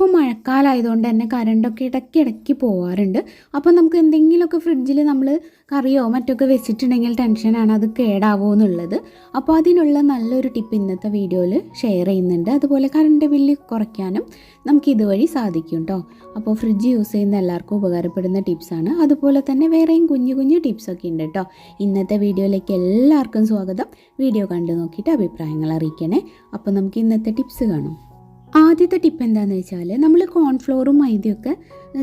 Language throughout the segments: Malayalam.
ഇപ്പോൾ മഴക്കാലമായതുകൊണ്ട് തന്നെ കറണ്ടൊക്കെ ഇടയ്ക്ക് ഇടയ്ക്ക് പോവാറുണ്ട്. അപ്പോൾ നമുക്ക് എന്തെങ്കിലുമൊക്കെ ഫ്രിഡ്ജിൽ നമ്മൾ കറിയോ മറ്റൊക്കെ വെച്ചിട്ടുണ്ടെങ്കിൽ ടെൻഷനാണ് അത് കേടാവോ എന്നുള്ളത്. അപ്പോൾ അതിനുള്ള നല്ലൊരു ടിപ്പ് ഇന്നത്തെ വീഡിയോയിൽ ഷെയർ ചെയ്യുന്നുണ്ട്. അതുപോലെ കറണ്ട് ബില്ല് കുറയ്ക്കാനും നമുക്ക് ഇതുവഴി സാധിക്കും കേട്ടോ അപ്പോൾ ഫ്രിഡ്ജ് യൂസ് ചെയ്യുന്ന എല്ലാവർക്കും ഉപകാരപ്പെടുന്ന ടിപ്സാണ് അതുപോലെ തന്നെ വേറെയും കുഞ്ഞു കുഞ്ഞു ടിപ്സൊക്കെ ഉണ്ട് കേട്ടോ ഇന്നത്തെ വീഡിയോയിലേക്ക് എല്ലാവർക്കും സ്വാഗതം. വീഡിയോ കണ്ടു നോക്കിയിട്ട് അഭിപ്രായങ്ങൾ അറിയിക്കണേ. അപ്പോൾ നമുക്ക് ഇന്നത്തെ ടിപ്സ് കാണാം. ആദ്യത്തെ ടിപ്പ് എന്താണെന്ന് വെച്ചാൽ നമ്മൾ കോൺഫ്ലോറും മൈദയൊക്കെ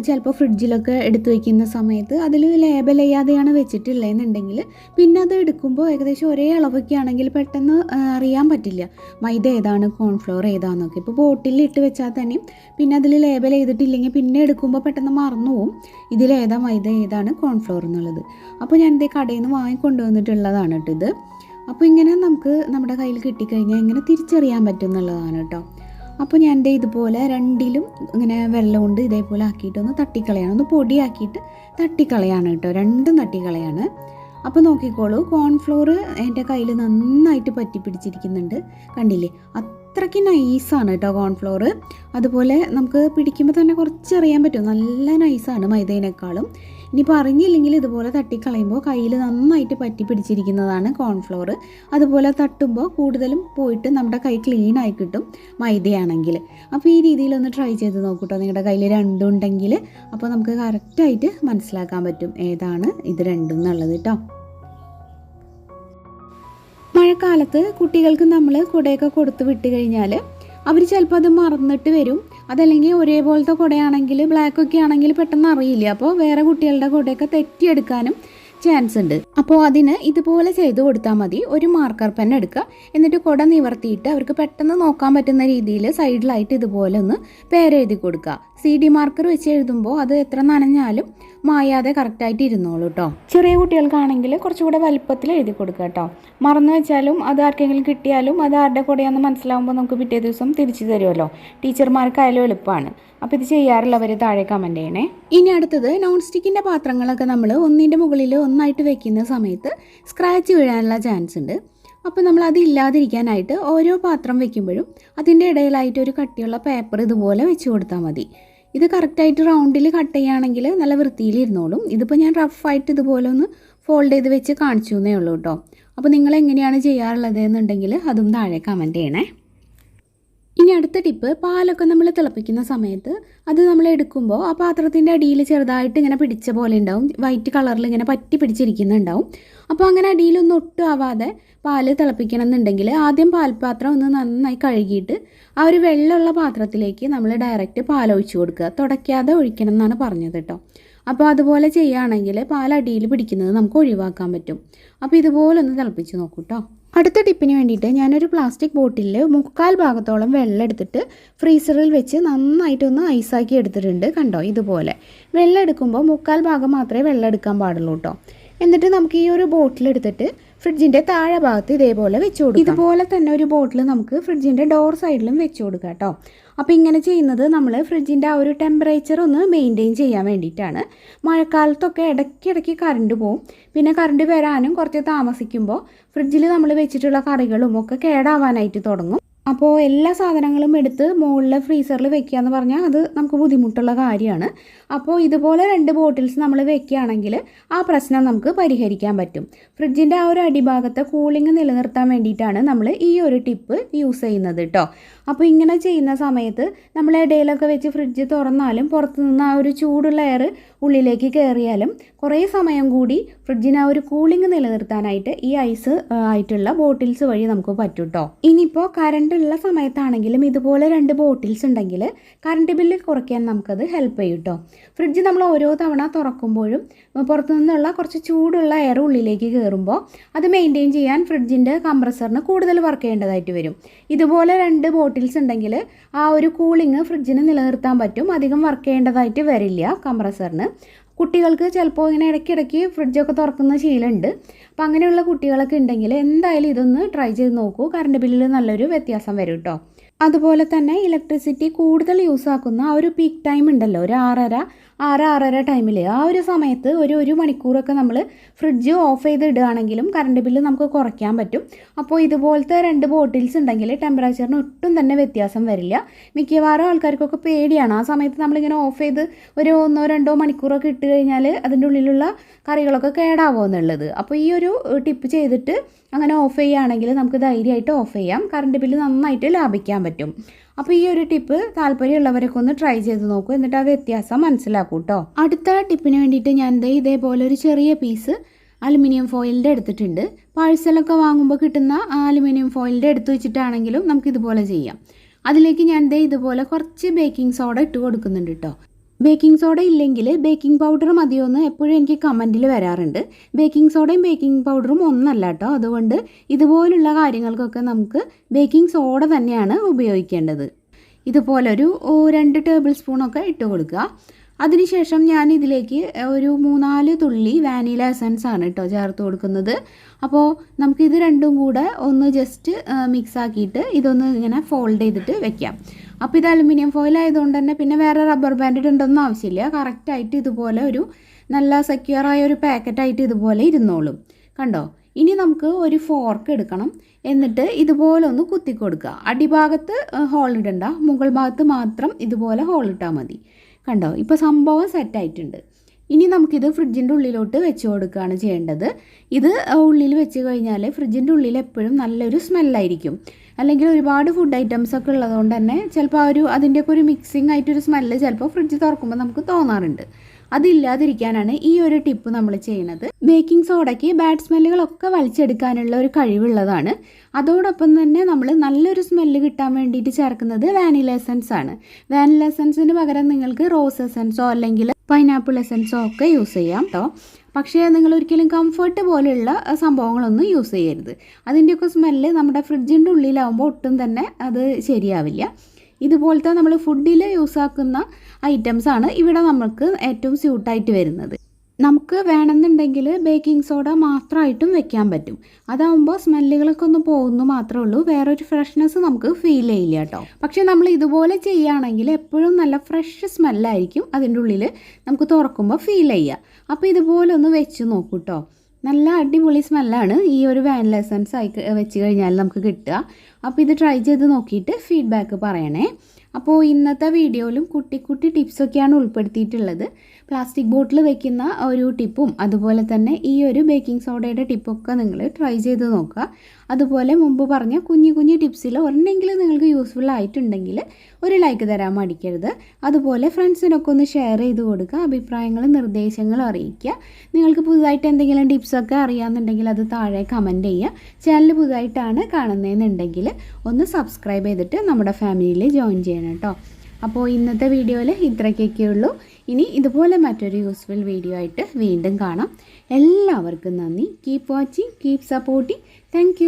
ചിലപ്പോൾ ഫ്രിഡ്ജിലൊക്കെ എടുത്തു വയ്ക്കുന്ന സമയത്ത് അതിൽ ലേബൽ ചെയ്യാതെയാണ് വെച്ചിട്ടുള്ളതെന്നുണ്ടെങ്കിൽ പിന്നെ അത് എടുക്കുമ്പോൾ ഏകദേശം ഒരേ അളവൊക്കെ ആണെങ്കിൽ പെട്ടെന്ന് അറിയാൻ പറ്റില്ല. മൈദ ഏതാണ് കോൺഫ്ലോർ ഏതാണെന്നൊക്കെ ഇപ്പോൾ ബോട്ടിലിൽ ഇട്ട് വെച്ചാൽ തന്നെയും പിന്നെ അതിൽ ലേബൽ ചെയ്തിട്ടില്ലെങ്കിൽ പിന്നെ എടുക്കുമ്പോൾ പെട്ടെന്ന് മറന്നു പോകും ഇതിലേതാ മൈദ ഏതാണ് കോൺഫ്ലോർ എന്നുള്ളത്. അപ്പോൾ ഞാൻ ഇതേ കടയിൽ നിന്ന് വാങ്ങിക്കൊണ്ടുവന്നിട്ടുള്ളതാണ് കേട്ടോ ഇത്. അപ്പോൾ ഇങ്ങനെ നമുക്ക് നമ്മുടെ കയ്യിൽ കിട്ടിക്കഴിഞ്ഞാൽ എങ്ങനെ തിരിച്ചറിയാൻ പറ്റും എന്നുള്ളതാണ് കേട്ടോ അപ്പോൾ ഞാൻ എന്റെ ഇതുപോലെ രണ്ടിലും ഇങ്ങനെ വെള്ളം കൊണ്ട് ഇതേപോലെ ആക്കിയിട്ട് ഒന്ന് തട്ടിക്കളയാണ്. ഒന്ന് പൊടിയാക്കിയിട്ട് തട്ടിക്കളയാണ് കേട്ടോ. രണ്ടും തട്ടിക്കളയാണ്. അപ്പോൾ നോക്കിക്കോളൂ കോൺഫ്ലോർ എന്റെ കയ്യിൽ നന്നായിട്ട് പറ്റി പിടിച്ചിരിക്കുന്നുണ്ട് കണ്ടില്ലേ? അത്രയ്ക്ക് നൈസാണ് കേട്ടോ കോൺഫ്ലോർ അതുപോലെ നമുക്ക് പിടിക്കുമ്പോൾ തന്നെ കുറച്ച് അറിയാൻ പറ്റും. നല്ല നൈസാണ് മൈദേനേക്കാളും. ഇനിയിപ്പോൾ അറിഞ്ഞില്ലെങ്കിൽ ഇതുപോലെ തട്ടിക്കളയുമ്പോൾ കയ്യിൽ നന്നായിട്ട് പറ്റി പിടിച്ചിരിക്കുന്നതാണ് കോൺഫ്ലോർ അതുപോലെ തട്ടുമ്പോൾ കൂടുതലും പോയിട്ട് നമ്മുടെ കൈ ക്ലീൻ ആയി കിട്ടും മൈദയാണെങ്കിൽ. അപ്പോൾ ഈ രീതിയിലൊന്ന് ട്രൈ ചെയ്ത് നോക്കൂട്ടോ. നിങ്ങളുടെ കയ്യിൽ രണ്ടും ഉണ്ടെങ്കിൽ അപ്പോൾ നമുക്ക് കറക്റ്റായിട്ട് മനസ്സിലാക്കാൻ പറ്റും ഏതാണ് ഇത് രണ്ടും എന്നുള്ളത് കേട്ടോ മഴക്കാലത്ത് കുട്ടികൾക്ക് നമ്മൾ കുടയൊക്കെ കൊടുത്ത് വിട്ട് കഴിഞ്ഞാൽ അവർ ചിലപ്പോൾ അത് മറന്നിട്ട് വരും. അതല്ലെങ്കിൽ ഒരേപോലത്തെ കുടയാണെങ്കിൽ ബ്ലാക്ക് ഒക്കെ ആണെങ്കിൽ പെട്ടെന്ന് അറിയില്ല. അപ്പോൾ വേറെ കുട്ടികളുടെ കുടയൊക്കെ തെറ്റിയെടുക്കാനും ചാൻസ് ഉണ്ട്. അപ്പോൾ അതിന് ഇതുപോലെ ചെയ്തു കൊടുത്താൽ മതി. ഒരു മാർക്കർ പെൻ എടുക്കുക. എന്നിട്ട് കുട നിവർത്തിയിട്ട് അവർക്ക് പെട്ടെന്ന് നോക്കാൻ പറ്റുന്ന രീതിയിൽ സൈഡിലായിട്ട് ഇതുപോലെ ഒന്ന് പേരെഴുതി കൊടുക്കുക. സി ഡി മാർക്കർ വെച്ച് എഴുതുമ്പോൾ അത് എത്ര നനഞ്ഞാലും മായാതെ കറക്റ്റായിട്ട് ഇരുന്നോളൂ കേട്ടോ ചെറിയ കുട്ടികൾക്കാണെങ്കിൽ കുറച്ചുകൂടെ വലുപ്പത്തിൽ എഴുതി കൊടുക്കുക കേട്ടോ മറന്നു വെച്ചാലും അത് ആർക്കെങ്കിലും കിട്ടിയാലും അത് ആരുടെ കൂടെയാണെന്ന് മനസ്സിലാവുമ്പോൾ നമുക്ക് പിറ്റേ ദിവസം തിരിച്ചു തരുമല്ലോ ടീച്ചർമാർക്കായാലും എളുപ്പമാണ് അപ്പോൾ ഇത് ചെയ്യാറുള്ളവർ താഴെ കമന്റ് ചെയ്യണേ. ഇനി അടുത്തത് നോൺ സ്റ്റിക്കിന്റെ പാത്രങ്ങളൊക്കെ നമ്മൾ ഒന്നിന്റെ മുകളിൽ ഒന്നായിട്ട് വെക്കുന്ന സമയത്ത് സ്ക്രാച്ച് വീഴാനുള്ള ചാൻസ് ഉണ്ട്. അപ്പോൾ നമ്മൾ അത് ഇല്ലാതിരിക്കാനായിട്ട് ഓരോ പാത്രം വെക്കുമ്പോഴും അതിന്റെ ഇടയിലായിട്ട് ഒരു കട്ടിയുള്ള പേപ്പർ ഇതുപോലെ വെച്ച് കൊടുത്താൽ മതി. ഇത് കറക്റ്റായിട്ട് റൗണ്ടിൽ കട്ട് ചെയ്യുകയാണെങ്കിൽ നല്ല വൃത്തിയിൽ ഇരുന്നോളും. ഇതിപ്പോൾ ഞാൻ റഫായിട്ട് ഇതുപോലെ ഒന്ന് ഫോൾഡ് ചെയ്ത് വെച്ച് കാണിച്ചു എന്നേ ഉള്ളൂ കേട്ടോ. അപ്പോൾ നിങ്ങൾ എങ്ങനെയാണ് ചെയ്യാറുള്ളത് എന്നുണ്ടെങ്കിൽ അതും താഴെ കമന്റ് ചെയ്യണേ. ഇനി അടുത്ത ടിപ്പ് പാലൊക്കെ നമ്മൾ തിളപ്പിക്കുന്ന സമയത്ത് അത് നമ്മൾ എടുക്കുമ്പോൾ ആ പാത്രത്തിന്റെ അടിയിൽ ചെറുതായിട്ട് ഇങ്ങനെ പിടിച്ച പോലെ ഉണ്ടാവും. വൈറ്റ് കളറിൽ ഇങ്ങനെ പറ്റി പിടിച്ചിരിക്കുന്നുണ്ടാവും. അപ്പോൾ അങ്ങനെ അടിയിലൊന്നും ഒട്ടും ആവാതെ പാൽ തിളപ്പിക്കണം എന്നുണ്ടെങ്കിൽ ആദ്യം പാൽപാത്രം ഒന്ന് നന്നായി കഴുകിയിട്ട് ആ ഒരു വെള്ളമുള്ള പാത്രത്തിലേക്ക് നമ്മൾ ഡയറക്റ്റ് പാൽ ഒഴിച്ചു കൊടുക്കുക. തുടയ്ക്കാതെ ഒഴിക്കണം എന്നാണ് പറഞ്ഞത് കേട്ടോ അപ്പോൾ അതുപോലെ ചെയ്യുകയാണെങ്കിൽ പാൽ അടിയിൽ പിടിക്കുന്നത് നമുക്ക് ഒഴിവാക്കാൻ പറ്റും. അപ്പോൾ ഇതുപോലെ ഒന്ന് തിളപ്പിച്ച് നോക്കൂ കേട്ടോ അടുത്ത ടിപ്പിന് വേണ്ടിയിട്ട് ഞാനൊരു പ്ലാസ്റ്റിക് ബോട്ടിലിൽ മുക്കാൽ ഭാഗത്തോളം വെള്ളം എടുത്തിട്ട് ഫ്രീസറിൽ വെച്ച് നന്നായിട്ടൊന്ന് ഐസാക്കി എടുത്തിട്ടുണ്ട് കണ്ടോ? ഇതുപോലെ. വെള്ളം എടുക്കുമ്പോൾ മുക്കാൽ ഭാഗം മാത്രമേ വെള്ളം എടുക്കാൻ പാടുള്ളൂ കേട്ടോ. എന്നിട്ട് നമുക്ക് ഈ ഒരു ബോട്ടിൽ എടുത്തിട്ട് ഫ്രിഡ്ജിന്റെ താഴെ ഭാഗത്ത് ഇതേപോലെ വെച്ച് കൊടുക്കാം. ഇതുപോലെ തന്നെ ഒരു ബോട്ടിൽ നമുക്ക് ഫ്രിഡ്ജിന്റെ ഡോർ സൈഡിലും വെച്ച് കൊടുക്കാം കേട്ടോ. അപ്പോൾ ഇങ്ങനെ ചെയ്യുന്നത് നമ്മൾ ഫ്രിഡ്ജിന്റെ ആ ഒരു ടെമ്പറേച്ചർ ഒന്ന് മെയിന്റെയിൻ ചെയ്യാൻ വേണ്ടിയിട്ടാണ്. മഴക്കാലത്തൊക്കെ ഇടയ്ക്കിടയ്ക്ക് കറണ്ട് പോവും. പിന്നെ കറണ്ട് വരാനും കുറച്ച് താമസിക്കുമ്പോൾ ഫ്രിഡ്ജിൽ നമ്മൾ വെച്ചിട്ടുള്ള കറികളും ഒക്കെ കേടാവാനായിട്ട് തുടങ്ങും. അപ്പോൾ എല്ലാ സാധനങ്ങളും എടുത്ത് മുകളിൽ ഫ്രീസറിൽ വെക്കുക എന്ന് പറഞ്ഞാൽ അത് നമുക്ക് ബുദ്ധിമുട്ടുള്ള കാര്യമാണ്. അപ്പോൾ ഇതുപോലെ രണ്ട് ബോട്ടിൽസ് നമ്മൾ വെക്കുകയാണെങ്കിൽ ആ പ്രശ്നം നമുക്ക് പരിഹരിക്കാൻ പറ്റും. ഫ്രിഡ്ജിന്റെ ആ ഒരു അടിഭാഗത്തെ കൂളിംഗ് നിലനിർത്താൻ വേണ്ടിയിട്ടാണ് നമ്മൾ ഈ ഒരു ടിപ്പ് യൂസ് ചെയ്യുന്നത് കേട്ടോ. അപ്പോൾ ഇങ്ങനെ ചെയ്യുന്ന സമയത്ത് നമ്മൾ ഇടയിലൊക്കെ വെച്ച് ഫ്രിഡ്ജ് തുറന്നാലും പുറത്തു നിന്ന് ആ ഒരു ചൂടുള്ള എയർ ഉള്ളിലേക്ക് കയറിയാലും കുറേ സമയം കൂടി ഫ്രിഡ്ജിന് ആ ഒരു കൂളിംഗ് നിലനിർത്താനായിട്ട് ഈ ഐസ് ആയിട്ടുള്ള ബോട്ടിൽസ് വഴി നമുക്ക് പറ്റും കേട്ടോ ഇനിയിപ്പോൾ കറണ്ട് ഉള്ള സമയത്താണെങ്കിലും ഇതുപോലെ രണ്ട് ബോട്ടിൽസ് ഉണ്ടെങ്കിൽ കറണ്ട് ബില്ല് കുറയ്ക്കാൻ നമുക്കത് ഹെൽപ്പ് ചെയ്യും കേട്ടോ ഫ്രിഡ്ജ് നമ്മൾ ഓരോ തവണ തുറക്കുമ്പോഴും പുറത്തു നിന്നുള്ള കുറച്ച് ചൂടുള്ള എയർ ഉള്ളിലേക്ക് കയറുമ്പോൾ അത് മെയിന്റെയിൻ ചെയ്യാൻ ഫ്രിഡ്ജിന്റെ കംപ്രസറിന് കൂടുതൽ വർക്ക് ചെയ്യേണ്ടതായിട്ട് വരും. ഇതുപോലെ രണ്ട് ബോട്ടിൽസ് ഉണ്ടെങ്കിൽ ആ ഒരു കൂളിംഗ് ഫ്രിഡ്ജിന് നിലനിർത്താൻ പറ്റും. അധികം വർക്ക് ചെയ്യേണ്ടതായിട്ട് വരില്ല കംപ്രസറിന് കുട്ടികൾക്ക് ചിലപ്പോൾ ഇങ്ങനെ ഇടയ്ക്കിടയ്ക്ക് ഫ്രിഡ്ജൊക്കെ തുറക്കുന്ന ശീലമുണ്ട്. അപ്പോൾ അങ്ങനെയുള്ള കുട്ടികളൊക്കെ ഉണ്ടെങ്കിൽ എന്തായാലും ഇതൊന്ന് ട്രൈ ചെയ്ത് നോക്കൂ. കറണ്ട് ബില്ലിൽ നല്ലൊരു വ്യത്യാസം വരും കേട്ടോ അതുപോലെ തന്നെ ഇലക്ട്രിസിറ്റി കൂടുതൽ യൂസ് ആക്കുന്ന ആ ഒരു പീക്ക് ടൈം ഉണ്ടല്ലോ ഒരു ആറര ആറ് ആറര ടൈമിൽ ആ ഒരു സമയത്ത് ഒരു ഒരു മണിക്കൂറൊക്കെ നമ്മൾ ഫ്രിഡ്ജ് ഓഫ് ചെയ്ത് ഇടുകയാണെങ്കിലും കറണ്ട് ബില്ല് നമുക്ക് കുറയ്ക്കാൻ പറ്റും. അപ്പോൾ ഇതുപോലത്തെ രണ്ട് ബോട്ടിൽസ് ഉണ്ടെങ്കിൽ ടെമ്പറേച്ചറിന് ഒട്ടും തന്നെ വ്യത്യാസം വരില്ല. മിക്കവാറും ആൾക്കാർക്കൊക്കെ പേടിയാണ്. ആ സമയത്ത് നമ്മളിങ്ങനെ ഓഫ് ചെയ്ത് ഒരു ഒന്നോ രണ്ടോ മണിക്കൂറൊക്കെ ഇട്ട് കഴിഞ്ഞാൽ അതിന്റെ ഉള്ളിലുള്ള കറികളൊക്കെ കേടാവോ എന്നുള്ളത്. അപ്പോൾ ഈ ഒരു ടിപ്പ് ചെയ്തിട്ട് അങ്ങനെ ഓഫ് ചെയ്യുകയാണെങ്കിൽ നമുക്ക് ധൈര്യമായിട്ട് ഓഫ് ചെയ്യാം. കറണ്ട് ബില്ല് നന്നായിട്ട് ലാഭിക്കാൻ പറ്റും. അപ്പോൾ ഈ ഒരു ടിപ്പ് താല്പര്യമുള്ളവരൊക്കെ ഒന്ന് ട്രൈ ചെയ്ത് നോക്കൂ. എന്നിട്ട് ആ വ്യത്യാസം മനസ്സിലാക്കൂ കേട്ടോ അടുത്ത ടിപ്പിന് വേണ്ടിയിട്ട് ഞാൻ ദേ ഇതേപോലെ ഒരു ചെറിയ പീസ് അലുമിനിയം ഫോയിലിന്റെ എടുത്തിട്ടുണ്ട്. പാഴ്സലൊക്കെ വാങ്ങുമ്പോൾ കിട്ടുന്ന ആ അലുമിനിയം ഫോയിലിന്റെ എടുത്ത് വെച്ചിട്ടാണെങ്കിലും നമുക്ക് ഇതുപോലെ ചെയ്യാം. അതിലേക്ക് ഞാൻ ദേ ഇതുപോലെ കുറച്ച് ബേക്കിംഗ് സോഡ ഇട്ട് കൊടുക്കുന്നുണ്ട് കേട്ടോ ബേക്കിംഗ് സോഡ ഇല്ലെങ്കിൽ ബേക്കിംഗ് പൗഡർ മതിയോന്ന് എപ്പോഴും എനിക്ക് കമന്റിൽ വരാറുണ്ട്. ബേക്കിംഗ് സോഡയും ബേക്കിംഗ് പൗഡറും ഒന്നല്ല കേട്ടോ. അതുകൊണ്ട് ഇതുപോലുള്ള കാര്യങ്ങൾക്കൊക്കെ നമുക്ക് ബേക്കിംഗ് സോഡ തന്നെയാണ് ഉപയോഗിക്കേണ്ടത്. ഇതുപോലൊരു രണ്ട് ടേബിൾ സ്പൂണൊക്കെ ഇട്ട് കൊടുക്കുക. അതിനുശേഷം ഞാൻ ഇതിലേക്ക് ഒരു മൂന്നാൽ തുള്ളി വാനില എസൻസ് ആണ് കേട്ടോ ചേർത്ത് കൊടുക്കുന്നത്. അപ്പോൾ നമുക്കിത് രണ്ടും കൂടെ ഒന്ന് ജസ്റ്റ് മിക്സ് ആക്കിയിട്ട് ഇതൊന്ന് ഇങ്ങനെ ഫോൾഡ് ചെയ്തിട്ട് വെക്കാം. അപ്പോൾ ഇത് അലുമിനിയം ഫോയിൽ ആയതുകൊണ്ട് തന്നെ പിന്നെ വേറെ റബ്ബർ ബാൻഡ് ഇടേണ്ടൊന്നും ആവശ്യമില്ല. കറക്റ്റായിട്ട് ഇതുപോലെ ഒരു നല്ല സെക്യൂറായ ഒരു പാക്കറ്റായിട്ട് ഇതുപോലെ ഇരുന്നോളും. കണ്ടോ? ഇനി നമുക്ക് ഒരു ഫോർക്ക് എടുക്കണം. എന്നിട്ട് ഇതുപോലെ ഒന്ന് കുത്തി കൊടുക്കുക. അടിഭാഗത്ത് ഹോൾ ഇടണ്ട. മുകൾ ഭാഗത്ത് മാത്രം ഇതുപോലെ ഹോൾ ഇട്ടാൽ മതി. കണ്ടോ? ഇപ്പോൾ സംഭവം സെറ്റായിട്ടുണ്ട് ഇനി നമുക്കിത് ഫ്രിഡ്ജിന്റെ ഉള്ളിലോട്ട് വെച്ച് കൊടുക്കുകയാണ് ചെയ്യേണ്ടത്. ഇത് ഉള്ളിൽ വെച്ച് കഴിഞ്ഞാൽ ഫ്രിഡ്ജിന്റെ ഉള്ളിൽ എപ്പോഴും നല്ലൊരു സ്മെല്ലായിരിക്കും. അല്ലെങ്കിൽ ഒരുപാട് ഫുഡ് ഐറ്റംസ് ഒക്കെ ഉള്ളതുകൊണ്ട് തന്നെ ചിലപ്പോൾ ആ ഒരു അതിന്റെയൊക്കെ ഒരു മിക്സിംഗ് ആയിട്ടൊരു സ്മെല്ല് ചിലപ്പോൾ ഫ്രിഡ്ജ് തുറക്കുമ്പോൾ നമുക്ക് തോന്നാറുണ്ട്. അതില്ലാതിരിക്കാനാണ് ഈ ഒരു ടിപ്പ് നമ്മൾ ചെയ്യുന്നത്. ബേക്കിംഗ് സോഡയ്ക്ക് ബാഡ് സ്മെല്ലുകളൊക്കെ വലിച്ചെടുക്കാനുള്ള ഒരു കഴിവുള്ളതാണ്. അതോടൊപ്പം തന്നെ നമ്മൾ നല്ലൊരു സ്മെല്ല് കിട്ടാൻ വേണ്ടിയിട്ട് ചേർക്കുന്നത് വാനില എസൻസ് ആണ്. വാനില എസൻസിന് പകരം നിങ്ങൾക്ക് റോസ് എസൻസോ അല്ലെങ്കിൽ പൈനാപ്പിൾ എസൻസോ ഒക്കെ യൂസ് ചെയ്യാം കേട്ടോ പക്ഷേ നിങ്ങൾ ഒരിക്കലും കംഫർട്ട് പോലെയുള്ള സംഭവങ്ങളൊന്നും യൂസ് ചെയ്യരുത്. അതിന്റെയൊക്കെ സ്മെല്ല് നമ്മുടെ ഫ്രിഡ്ജിന്റെ ഉള്ളിലാവുമ്പോൾ ഒട്ടും തന്നെ അത് ശരിയാവില്ല. ഇതുപോലത്തെ നമ്മൾ ഫുഡിൽ യൂസ് ആക്കുന്ന ഐറ്റംസ് ആണ് ഇവിടെ നമുക്ക് ഏറ്റവും സ്യൂട്ടായിട്ട് വരുന്നത്. നമുക്ക് വേണമെന്നുണ്ടെങ്കിൽ ബേക്കിംഗ് സോഡ മാത്രമായിട്ടും വെക്കാൻ പറ്റും. അതാവുമ്പോൾ സ്മെല്ലുകളൊക്കെ ഒന്ന് പോകുന്നു മാത്രമേ ഉള്ളൂ. വേറൊരു ഫ്രഷ്നെസ് നമുക്ക് ഫീൽ ചെയ്യില്ല കേട്ടോ. പക്ഷേ നമ്മൾ ഇതുപോലെ ചെയ്യുകയാണെങ്കിൽ എപ്പോഴും നല്ല ഫ്രഷ് സ്മെല്ലായിരിക്കും അതിന്റെ ഉള്ളിൽ നമുക്ക് തുറക്കുമ്പോൾ ഫീൽ ചെയ്യുക അപ്പോൾ ഇതുപോലെ ഒന്ന് വെച്ച് നോക്കൂ കേട്ടോ. നല്ല അടിപൊളി സ്മെല്ലാണ് ഈ ഒരു വാനില എസൻസ് ആയി വെച്ച് കഴിഞ്ഞാൽ നമുക്ക് കിട്ടുക. അപ്പോൾ ഇത് ട്രൈ ചെയ്ത് നോക്കിയിട്ട് ഫീഡ്ബാക്ക് പറയണേ. അപ്പോൾ ഇന്നത്തെ വീഡിയോയിലും കുട്ടി കുട്ടി ടിപ്സൊക്കെയാണ് ഉൾപ്പെടുത്തിയിട്ടുള്ളത്. പ്ലാസ്റ്റിക് ബോട്ടിൽ വെക്കുന്ന ഒരു ടിപ്പും അതുപോലെ തന്നെ ഈ ഒരു ബേക്കിംഗ് സോഡയുടെ ടിപ്പൊക്കെ നിങ്ങൾ ട്രൈ ചെയ്ത് നോക്കുക. അതുപോലെ മുമ്പ് പറഞ്ഞ കുഞ്ഞു കുഞ്ഞു ടിപ്സിൽ ഒരെണ്ണെങ്കിലും നിങ്ങൾക്ക് യൂസ്ഫുൾ ആയിട്ടുണ്ടെങ്കിൽ ഒരു ലൈക്ക് തരാൻ മടിക്കരുത്. അതുപോലെ ഫ്രണ്ട്സിനൊക്കെ ഒന്ന് ഷെയർ ചെയ്ത് കൊടുക്കുക അഭിപ്രായങ്ങളും നിർദ്ദേശങ്ങളും അറിയിക്കുക. നിങ്ങൾക്ക് പുതുതായിട്ട് എന്തെങ്കിലും ടിപ്സൊക്കെ അറിയാമെന്നുണ്ടെങ്കിൽ അത് താഴെ കമന്റ് ചെയ്യുക. ചാനൽ പുതുതായിട്ടാണ് കാണുന്നതെന്നുണ്ടെങ്കിൽ ഒന്ന് സബ്സ്ക്രൈബ് ചെയ്തിട്ട് നമ്മുടെ ഫാമിലിയിൽ ജോയിൻ ചെയ്യണം. കേട്ടോ. അപ്പോൾ ഇന്നത്തെ വീഡിയോയിൽ ഇത്രയ്ക്കൊക്കെ ഉള്ളൂ. ഇനി ഇതുപോലെ മറ്റൊരു യൂസ്ഫുൾ വീഡിയോ ആയിട്ട് വീണ്ടും കാണാം. എല്ലാവർക്കും നന്ദി. Keep watching keep supporting thank